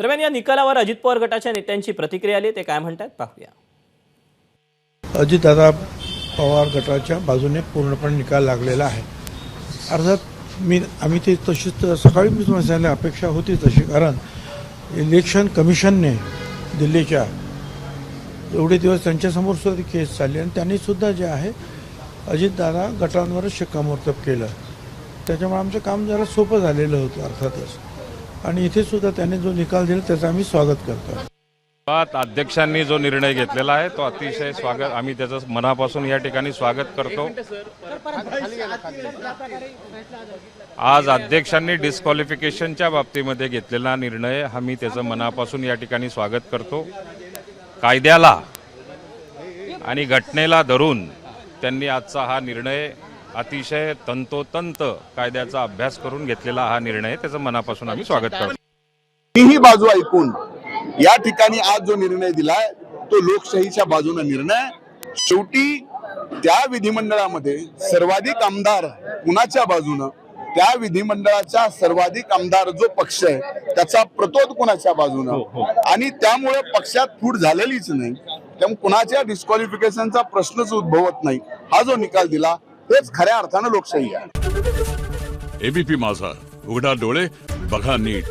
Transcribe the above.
दरम्यान या निकालावर अजित पवार गटाच्या नेत्यांची प्रतिक्रिया आली ते काय म्हणतात पाहूया. अजितदादा पवार गटाच्या बाजूने पूर्णपणे निकाल लागलेला आहे. अर्थात मी आम्ही ते तशीच सकाळी मी तुम्हाला सांगितलं अपेक्षा होती तशी कारण इलेक्शन कमिशनने दिल्लीच्या एवढे दिवस त्यांच्यासमोर सुद्धा केस चालली आणि त्यांनी सुद्धा जे आहे अजितदादा गटांवरच शिक्कामोर्तब केलं. त्याच्यामुळे आमचं काम जरा सोपं झालेलं होतं अर्थातच. आणि इथे सुद्धा त्याने जो निकाल दिला त्याचं आम्ही स्वागत करतो. अध्यक्षांनी जो निर्णय घेतलेला आहे तो अतिशय स्वागत आम्ही त्याचं मनापासून या ठिकाणी स्वागत करतो. आज अध्यक्षांनी डिस्क्वालिफिकेशनच्या बाबतीमध्ये घेतलेला निर्णय आम्ही त्याचं मनापासून या ठिकाणी स्वागत करतो. कायद्याला आणि घटनेला धरून त्यांनी आजचा हा निर्णय अतिशय तंतोतंत कायद्याचा अभ्यास करून घेतलेला हा निर्णय. त्याचं मनापासून आम्ही स्वागत करतो. ही बाजू ऐकून या ठिकाणी आज जो निर्णय दिलाय तो लोकशाहीच्या बाजूने निर्णय. शेवटी त्या विधिमंडळामध्ये सर्वाधिक आमदार कुणाच्या बाजूनं? त्या विधिमंडळाचा सर्वाधिक आमदार जो पक्ष आहे त्याचा प्रतोद कुणाच्या बाजूनं? आणि त्यामुळे पक्षात फूट झालेलीच नाही. त्यामुळे कुणाच्या डिस्क्वालिफिकेशनचा प्रश्नच उद्भवत नाही. हा जो निकाल दिला हेच खऱ्या अर्थानं लोकशाही आहे. एबीपी माझा. उघडा डोळे बघा नीट.